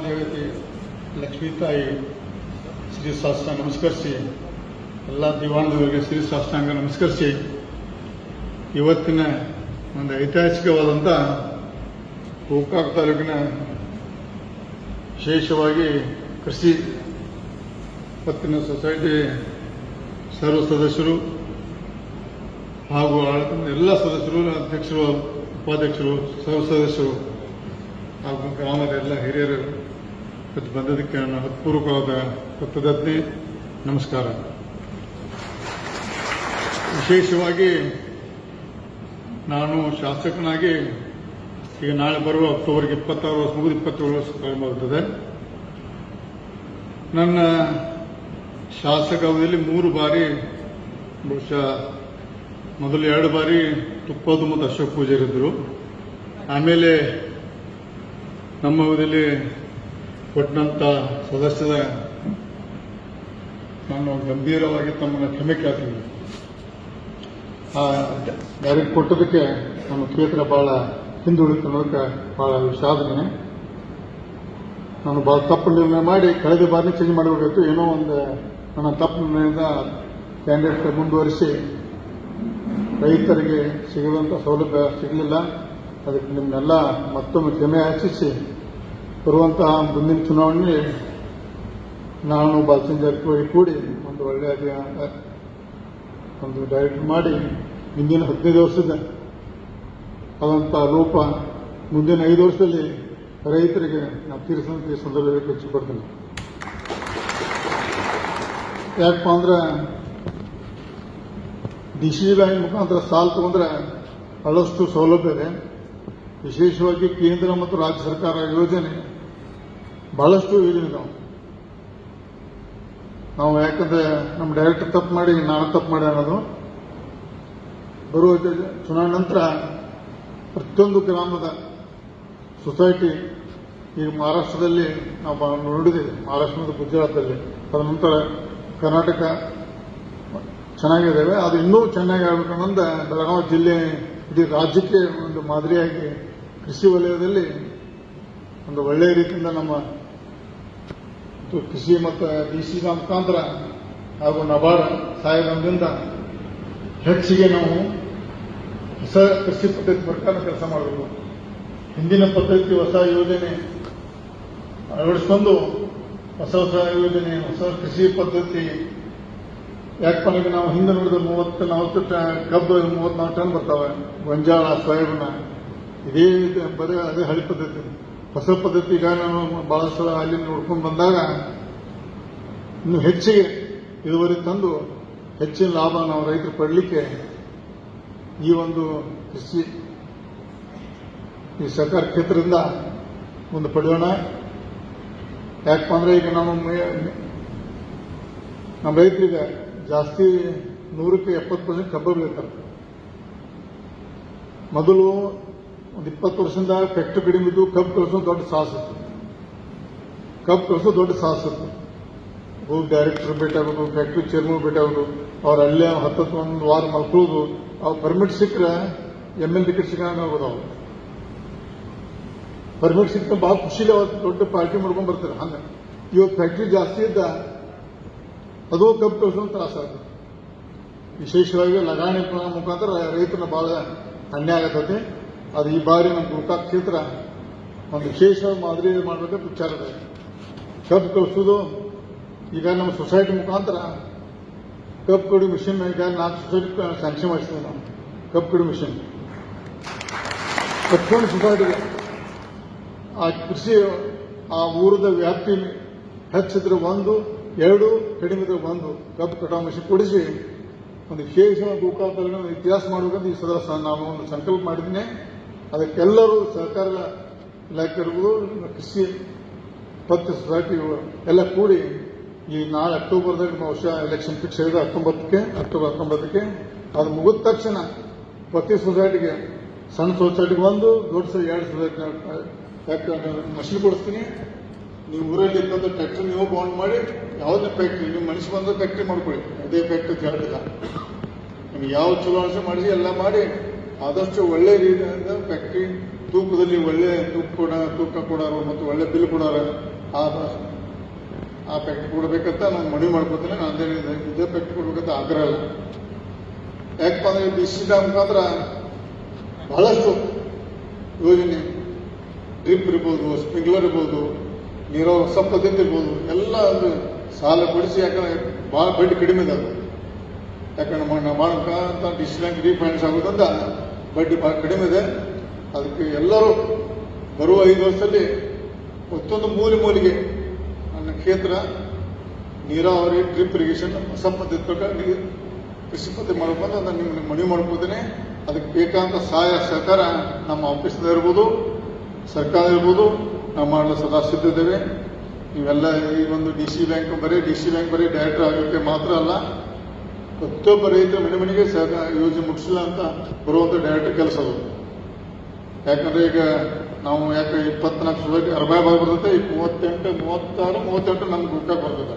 ಮಹಾದೇವತೆ ಲಕ್ಷ್ಮೀ ತಾಯಿ ಶ್ರೀ ಶಾಸ್ತ್ರ ನಮಸ್ಕರಿಸಿ, ಎಲ್ಲ ದಿವಾಣದವರಿಗೆ ಶ್ರೀ ಶಾಸ್ತ್ರಾಂಗ ನಮಸ್ಕರಿಸಿ, ಇವತ್ತಿನ ಒಂದು ಐತಿಹಾಸಿಕವಾದಂಥ ಗೋಕಾಕ್ ತಾಲೂಕಿನ ವಿಶೇಷವಾಗಿ ಕೃಷಿ ಪತ್ತಿನ ಸೊಸೈಟಿ ಸರ್ವ ಸದಸ್ಯರು ಹಾಗೂ ಎಲ್ಲ ಸದಸ್ಯರು, ಅಧ್ಯಕ್ಷರು, ಉಪಾಧ್ಯಕ್ಷರು, ಸರ್ವ ಸದಸ್ಯರು ಹಾಗೂ ಗ್ರಾಮದ ಎಲ್ಲ ಹಿರಿಯರು ಇವತ್ತು ಬಂದದಕ್ಕೆ ನನ್ನ ಹತ್ಪೂರ್ವಕವಾದ ಕೃತಜ್ಞತೆ ನಮಸ್ಕಾರ ವಿಶೇಷವಾಗಿ ನಾನು ಶಾಸಕನಾಗಿ ಈಗ ನಾಳೆ ಬರುವ ಅಕ್ಟೋಬರ್ ಇಪ್ಪತ್ತಾರು ವರ್ಷ, ಮುಗಿದು ಇಪ್ಪತ್ತೇಳು ವರ್ಷ ಪ್ರಾರಂಭ ಆಗುತ್ತದೆ ನನ್ನ ಶಾಸಕ ಅವಧಿಯಲ್ಲಿ ಮೂರು ಬಾರಿ, ಬಹುಶಃ ಮೊದಲು ಎರಡು ಬಾರಿ ತುಪ್ಪದು ಮತ್ತು ಅಶೋಕ್ ಪೂಜೆ ಇದ್ದರು. ಆಮೇಲೆ ನಮ್ಮ ಅವಧಿಯಲ್ಲಿ ಕೊಟ್ಟಂತ ಸದಸ್ಯರ ನಾನು ಗಂಭೀರವಾಗಿ ತಮ್ಮನ್ನು ಕ್ಷಮೆ ಕೇಳ್ತೀನಿ. ಆ ಡೈರೆಕ್ಟ್ ಕೊಟ್ಟದಕ್ಕೆ ನಮ್ಮ ಕ್ಷೇತ್ರ ಬಹಳ ಹಿಂದುಳಿತು ಅನ್ನೋದಕ್ಕೆ ಬಹಳ ವಿಷಾದನೆ. ನಾನು ಬಹಳ ತಪ್ಪು ನಿರ್ಣಯ ಮಾಡಿ ಕಳೆದ ಬಾರಿ ಚೇಂಜ್ ಮಾಡಬೇಕಾಯ್ತು ಏನೋ ಒಂದು ನನ್ನ ತಪ್ಪು ನಿರ್ಣಯದಿಂದ ಕ್ಯಾಂಡಿಡೇಟ್ ಮುಂದುವರಿಸಿ ರೈತರಿಗೆ ಸಿಗುವಂಥ ಸೌಲಭ್ಯ ಸಿಗಲಿಲ್ಲ. ಅದಕ್ಕೆ ನಿಮ್ಮನ್ನೆಲ್ಲ ಮತ್ತೊಮ್ಮೆ ಕ್ಷಮೆ ಯಾಚಿಸಿ ಬರುವಂತಹ ಮುಂದಿನ ಚುನಾವಣೆ ನಾನು ಬಾಲಚಂದ್ರ ಜಾರಕಿಹೊಳಿ ಕೂಡಿ ಒಂದು ಒಳ್ಳೆಯ ಒಂದು ಡೈರೆಕ್ಟ್ ಮಾಡಿ ಮುಂದಿನ ಹದಿನೈದು ವರ್ಷದ ಆದಂಥ ರೂಪ ಮುಂದಿನ ಐದು ವರ್ಷದಲ್ಲಿ ರೈತರಿಗೆ ನಾವು ತೀರಿಸುವಂತ ಈ ಸಂದರ್ಭದಲ್ಲಿ ಹೆಚ್ಚಿಕೊಡ್ತೀನಿ ಯಾಕಪ್ಪ ಅಂದ್ರೆ ಡಿ ಸಿ ಬ್ಯಾಂಕ್ ಮುಖಾಂತರ ಸಾಲ ತಗೊಂಡ್ರೆ ಬಹಳಷ್ಟು ಸೌಲಭ್ಯ ಇದೆ. ವಿಶೇಷವಾಗಿ ಕೇಂದ್ರ ಮತ್ತು ರಾಜ್ಯ ಸರ್ಕಾರ ಯೋಜನೆ ಬಹಳಷ್ಟು ಯೋಜನೆ ನಾವು ಯಾಕಂದ್ರೆ ನಮ್ಮ ಡೈರೆಕ್ಟರ್ ತಪ್ಪು ಮಾಡಿ, ನಾನು ತಪ್ಪು ಮಾಡಿ ಅನ್ನೋದು ಬರುವ ಚುನಾವಣೆ ನಂತರ ಪ್ರತಿಯೊಂದು ಗ್ರಾಮದ ಸೊಸೈಟಿ ಈಗ ಮಹಾರಾಷ್ಟ್ರದಲ್ಲಿ ನಾವು ನೋಡಿದೆ ನೋಡಿದ್ದೇವೆ. ಮಹಾರಾಷ್ಟ್ರ ಮತ್ತು ಗುಜರಾತಲ್ಲಿ. ಅದ ನಂತರ ಕರ್ನಾಟಕ ಚೆನ್ನಾಗಿದ್ದಾವೆ. ಅದು ಇನ್ನೂ ಚೆನ್ನಾಗಿ ಆಗ್ಬೇಕನ್ನೊಂದ ಬೆಳಗಾವಿ ಜಿಲ್ಲೆ ಇಡೀ ರಾಜ್ಯಕ್ಕೆ ಒಂದು ಮಾದರಿಯಾಗಿ ಕೃಷಿ ವಲಯದಲ್ಲಿ ಒಂದು ಒಳ್ಳೆಯ ರೀತಿಯಿಂದ ನಮ್ಮ ಕೃಷಿ ಮತ್ತು ಡಿ ಸಿ ಮುಖಾಂತರ ಹಾಗೂ ನಬಾರ್ಡ್ ಸಹಾಯದಿಂದ ಹೆಚ್ಚಿಗೆ ನಾವು ಹೊಸ ಕೃಷಿ ಪದ್ಧತಿ ಪ್ರಕಾರ ಕೆಲಸ ಮಾಡಬೇಕು. ಹಿಂದಿನ ಪದ್ಧತಿ ಹೊಸ ಯೋಜನೆ ಅಳವಡಿಸಿಕೊಂಡು ಹೊಸ ಹೊಸ ಯೋಜನೆ, ಹೊಸ ಕೃಷಿ ಪದ್ಧತಿ ಯಾಕಪ್ಪ ನಾವು ಹಿಂದೆ ನೋಡಿದ ಮೂವತ್ತು, ನಾಲ್ಕು ಕಬ್ಬು ಮೂವತ್ನಾಲ್ಕು ಟನ್ ಬರ್ತಾವೆ. ಗೊಂಜಾಳ, ಸೋಯಾಬೀನ. ಇದೇ ಬರೀ ಅದೇ ಹಳಿ ಪದ್ಧತಿ. ಹೊಸ ಪದ್ಧತಿ ಈಗ ನಾನು ಬಹಳ ಸಲ ಅಲ್ಲಿ ನೋಡ್ಕೊಂಡು ಬಂದಾಗ ಇನ್ನು ಹೆಚ್ಚಿಗೆ ಇಳುವರಿ ತಂದು ಹೆಚ್ಚಿನ ಲಾಭ ನಾವು ರೈತರು ಪಡಲಿಕ್ಕೆ ಈ ಒಂದು ಕೃಷಿ, ಈ ಸರ್ಕಾರ ಕ್ಷೇತ್ರದಿಂದ ಒಂದು ಪಡೆಯೋಣ. ಯಾಕಪ್ಪ ಅಂದ್ರೆ ಈಗ ನಮ್ಮ ನಮ್ಮ ರೈತರಿಗೆ ಜಾಸ್ತಿ ನೂರಕ್ಕೆ ಎಪ್ಪತ್ತು ಪರ್ಸೆಂಟ್ ಕಬ್ಬು ಬೆಳೀತಾರೆ. ಮೊದಲು ಒಂದು ಇಪ್ಪತ್ತು ವರ್ಷದಿಂದ ಫ್ಯಾಕ್ಟ್ರಿ ಕಡಿಮೆ ಇದ್ದು ಕಬ್ಬು ಕಳಿಸೋ ದೊಡ್ಡ ಸಾಹಸ ಇತ್ತು. ಕಬ್ಬು ಕಳಿಸೋ ದೊಡ್ಡ ಸಾಹಸ ಇತ್ತು. ಹೋಗಿ ಡೈರೆಕ್ಟರ್ ಭೇಟಿಯಾಗೋದು ಫ್ಯಾಕ್ಟ್ರಿ ಚೇರ್ಮನ್ ಭೇಟಿಯಾಗೋದು ಅವ್ರು ಅಲ್ಲೇ ಹತ್ತತ್ತು ಒಂದು ವಾರ ಮಲ್ಕೊಳ್ಳೋದು, ಅವ್ರು ಪರ್ಮಿಟ್ ಸಿಕ್ಕರೆ ಎಂ ಎಲ್ ಟಿಕೆಟ್ ಸಿಗಂಗ ಆಗೋದು ಅವ್ರು. ಪರ್ಮಿಟ್ ಸಿಕ್ಕ ಭಾಳ ಖುಷಿಲಿ ಅವತ್ತು ದೊಡ್ಡ ಪಾರ್ಟಿ ಮಾಡ್ಕೊಂಡು ಬರ್ತಾರೆ. ಹಂಗೆ. ಇವತ್ತು ಫ್ಯಾಕ್ಟ್ರಿ ಜಾಸ್ತಿ ಇದ್ದ ಅದು ಕಬ್ಬು ಕಳಿಸೋದು ತ್ರಾಸ ಆಗುತ್ತೆ ವಿಶೇಷವಾಗಿ ಲಗಾಣಿ ಮುಖಾಂತರ ರೈತನ ಭಾಳ ಅನ್ಯಾಯ ಆಗತ್ತೆ ಅದು ಈ ಬಾರಿ ನಮ್ಮ ಗುರುಕಾ ಕ್ಷೇತ್ರ ಒಂದು ವಿಶೇಷ ಮಾದರಿ ಮಾಡಬೇಕಂತ ವಿಚಾರ ಇದೆ. ಕಬ್ಬು ಕಳಿಸೋದು ಈಗ ನಮ್ಮ ಸೊಸೈಟಿ ಮುಖಾಂತರ ಕಬ್ಬು ಕಡಿ ಮಿಷನ್ ಈಗ ನಾಲ್ಕು ಸೊಸೈಟಿ ಸ್ಯಾಂಕ್ಷನ್ ಮಾಡಿಸ್ತೀವಿ ನಾವು. ಕಬ್ಬು ಕಡಿ ಮಿಷನ್ ಪ್ರತಿಯೊಂದು ಸೊಸೈಟಿಗೆ ಆ ಕೃಷಿ ಆ ಊರದ ವ್ಯಾಪ್ತಿ ಹೆಚ್ಚಿದ್ರೆ ಒಂದು ಎರಡು ಕಡಿಮೆ ಒಂದು ಕಬ್ಬು ಕಟಾವು ಮಿಷನ್ ಕೊಡಿಸಿ ಒಂದು ವಿಶೇಷ ಒಂದು ಇತಿಹಾಸ ಮಾಡಬೇಕಂತ ಈ ಸದಾ ನಾನು ಒಂದು ಸಂಕಲ್ಪ ಮಾಡಿದ್ದೀನಿ. ಅದಕ್ಕೆಲ್ಲರೂ ಇಲಾಖೆ ಇರ್ಬೋದು ಕೃಷಿ ಪತ್ತ ಸೊಸೈಟಿ ಎಲ್ಲ ಕೂಡಿ ಈ ನಾಳೆ ಅಕ್ಟೋಬರ್ದಾಗ ವರ್ಷ ಎಲೆಕ್ಷನ್ ಫಿಕ್ಸ್ ಆಗಿದೆ, ಹತ್ತೊಂಬತ್ತಕ್ಕೆ, ಅಕ್ಟೋಬರ್ ಹತ್ತೊಂಬತ್ತಕ್ಕೆ. ಅದು ಮುಗಿದ ತಕ್ಷಣ ಪ್ರತಿ ಸೊಸೈಟಿಗೆ ಸಣ್ಣ ಸೊಸೈಟಿಗೆ ಒಂದು ದೊಡ್ಡ ಎರಡು ಸೊಸೈಟಿ ಮಷಿನ್ ಕೊಡಿಸ್ತೀನಿ? ನೀವು ಊರಲ್ಲಿ ಇದ್ದಂಥ ಫ್ಯಾಕ್ಟ್ರಿ ನೀವು ಬೌಂಡ್ ಮಾಡಿ, ಯಾವುದೇ ಫ್ಯಾಕ್ಟ್ರಿ ನೀವು ಮನಸ್ಸು ಬಂದ ಫ್ಯಾಕ್ಟ್ರಿ ಮಾಡ್ಕೊಳ್ಳಿ. ಅದೇ ಫ್ಯಾಕ್ಟ್ರಿ ಕೇಳಿಲ್ಲ ನಿಮ್ಗೆ ಯಾವ ಚಲೋ ಅನಿಸೆ ಮಾಡಿ, ಎಲ್ಲ ಮಾಡಿ. ಆದಷ್ಟು ಒಳ್ಳೆ ರೀತಿಯಿಂದ ಫ್ಯಾಕ್ಟ್ರಿ ತೂಕದಲ್ಲಿ ಒಳ್ಳೆ ತೂಕ ಕೊಡ, ತೂಕ ಕೊಡೋರು ಮತ್ತು ಒಳ್ಳೆ ಬಿಲ್ ಕೊಡೋರ, ಆ ಫ್ಯಾಕ್ಟ್ರಿ ಕೊಡ್ಬೇಕಂತ ನಾನು ಮನವಿ ಮಾಡ್ಕೊತೀನಿ. ನಾನು ಅದೇ ಇದೇ ಫ್ಯಾಕ್ಟ್ರಿ ಕೊಡ್ಬೇಕಂತ ಆಗ್ರಹ ಇಲ್ಲ. ಯಾಕಪ್ಪ ಅಂದ್ರೆ ಡಿ ಸಿ ಮುಖಾಂತರ ಬಹಳಷ್ಟು ಯೋಜನೆ, ಡ್ರಿಪ್ ಇರ್ಬೋದು, ಸ್ಪ್ರಿಂಕ್ಲರ್ ಇರ್ಬೋದು ನೀರಾವರಿ ಸಂಪತ್ತು ಪದ್ಧತಿ ಎಲ್ಲ ಒಂದು ಸಾಲ ಕೊಡಿಸಿ, ಯಾಕಂದ್ರೆ ಭಾಳ ಬಡ್ಡಿ ಕಡಿಮೆ ಇದೆ ಯಾಕಂದ್ರೆ ನಾವು ಮಾಡೋಕ್ಕಂತ ಡಿಸ್ ಬ್ಯಾಂಕ್ ರೀಫೈನಾನ್ಸ್ ಆಗೋದಂತ ಬಡ್ಡಿ ಭಾಳ ಕಡಿಮೆ ಇದೆ. ಅದಕ್ಕೆ ಎಲ್ಲರೂ ಬರುವ ಐದು ವರ್ಷದಲ್ಲಿ ಮತ್ತೊಂದು ಮೂಲೆ ಮೂಲೆಗೆ ನನ್ನ ಕ್ಷೇತ್ರ, ನೀರಾವರಿ ಡ್ರಿಪ್ ಇರಿಗೇಷನ್ ಸಂಪತ್ತು ಪ್ರಕಾರ ನೀರು ಕೃಷಿ ಪದ್ಧತಿ ಮಾಡ್ಕೊಂಡು ಅದನ್ನು ನಿಮ್ಗೆ ಮನವಿ ಮಾಡ್ಕೋತೀನಿ ಅದಕ್ಕೆ ಬೇಕಾದಂಥ ಸಹಾಯ ಸಹಕಾರ ನಮ್ಮ ಆಫೀಸ್ದ ಇರ್ಬೋದು, ಸರ್ಕಾರ ಇರ್ಬೋದು ನಾವು ಮಾಡಲು ಸದಾ ಸಿದ್ಧಿದ್ದೇವೆ ನೀವೆಲ್ಲ ಈ ಒಂದು ಡಿ ಸಿ ಬ್ಯಾಂಕ್ ಬರೀ ಡಿ ಸಿ ಬ್ಯಾಂಕ್ ಬರೀ ಡೈರೆಕ್ಟರ್ ಆಗೋಕ್ಕೆ ಮಾತ್ರ ಅಲ್ಲ, ಪ್ರತಿಯೊಬ್ಬ ರೈತರ ಮನೆ ಮನೆಗೆ ಸಹ ಯೋಜನೆ ಮುಗಿಸಿಲ್ಲ ಅಂತ ಬರುವಂಥ ಡೈರೆಕ್ಟ್ ಕೆಲಸ ಅದು. ಯಾಕಂದ್ರೆ ಈಗ ನಾವು ಯಾಕೆ ಇಪ್ಪತ್ನಾಲ್ಕು ಸೊಸೈಟಿ ಅರ್ಬಾಯ್ ಭಾಗ ಬರ್ತದೆ ಈಗ ಮೂವತ್ತೆಂಟು, ಮೂವತ್ತಾರು, ಮೂವತ್ತೆಂಟು ನಮ್ಗೆ ಗುಟ್ಟ ಬರ್ತದೆ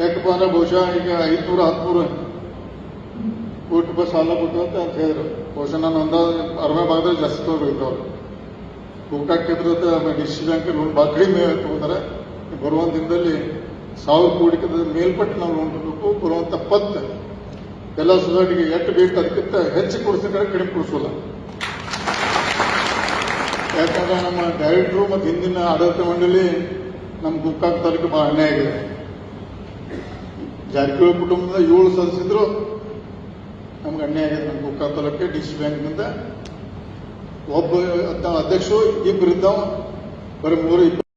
ಯಾಕಪ್ಪ ಅಂದ್ರೆ ಬಹುಶಃ ಈಗ ಐದ್ನೂರ ಹದಿಮೂರು ಕೋಟಿ ರೂಪಾಯಿ ಸಾಲ ಕೊಟ್ಟು ಅಂತ ಹೇಳಿದ್ರು. ಬಹುಶಃ ನಾನು ಅಂದಾಜು ಅರ್ಬಾಯ್ ಭಾಗದಲ್ಲಿ ಜಾಸ್ತಿ ತಗೋಬೇಕು ಅವರು. ಗುಟ್ಟಾಗ ಕ್ಷೇತ್ರದ ಡಿ ಸಿ ಬ್ಯಾಂಕ್ ಲೋನ್ ಭಾಳ ಕಡಿಮೆ ತಗೋತಾರೆ ಬರುವಂತ ದಿನದಲ್ಲಿ ಸಾವಿರ ಕೋಟಿ ಮೇಲ್ಪಟ್ಟು ನಾವು ಲೋನ್ ತಗೋಬೇಕು. ಬರುವಂತ ಪತ್ ಎಲ್ಲ ಸೊಸೈಟಿಗೆ ಎಷ್ಟು ಬೇಕು ಅದಕ್ಕಿಂತ ಹೆಚ್ಚು ಕೊಡಿಸಿದ್ರೆ ಕಡಿಮೆ ಕೊಡಿಸೋಲ್ಲ. ಯಾಕಂದ್ರೆ ನಮ್ಮ ಡೈರೆಕ್ಟ್ರು ಮತ್ತು ಹಿಂದಿನ ಆಡಳಿತ ಮಂಡಳಿ ನಮ್ಮ ಗುಕ್ಕಾಕ್ ತಾಲೂಕು ಭಾಳ ಅನ್ಯಾಯ ಆಗಿದೆ. ಜಾರಕಿಹೊಳಿ ಕುಟುಂಬದ ಏಳು ಸದಸ್ಯರು ನಮ್ಗೆ ಅನ್ಯಾಯ ಆಗಿದೆ ನಮ್ಮ ಗುಕ್ಕಾಕ್ ತಾಲೂಕಿಗೆ ಡಿ ಬ್ಯಾಂಕ್ನಿಂದ ಒಬ್ಬ ಅಧ್ಯಕ್ಷರು ಇಬ್ಬರಿದ್ದಾವ ಬರೀ ಮೂರು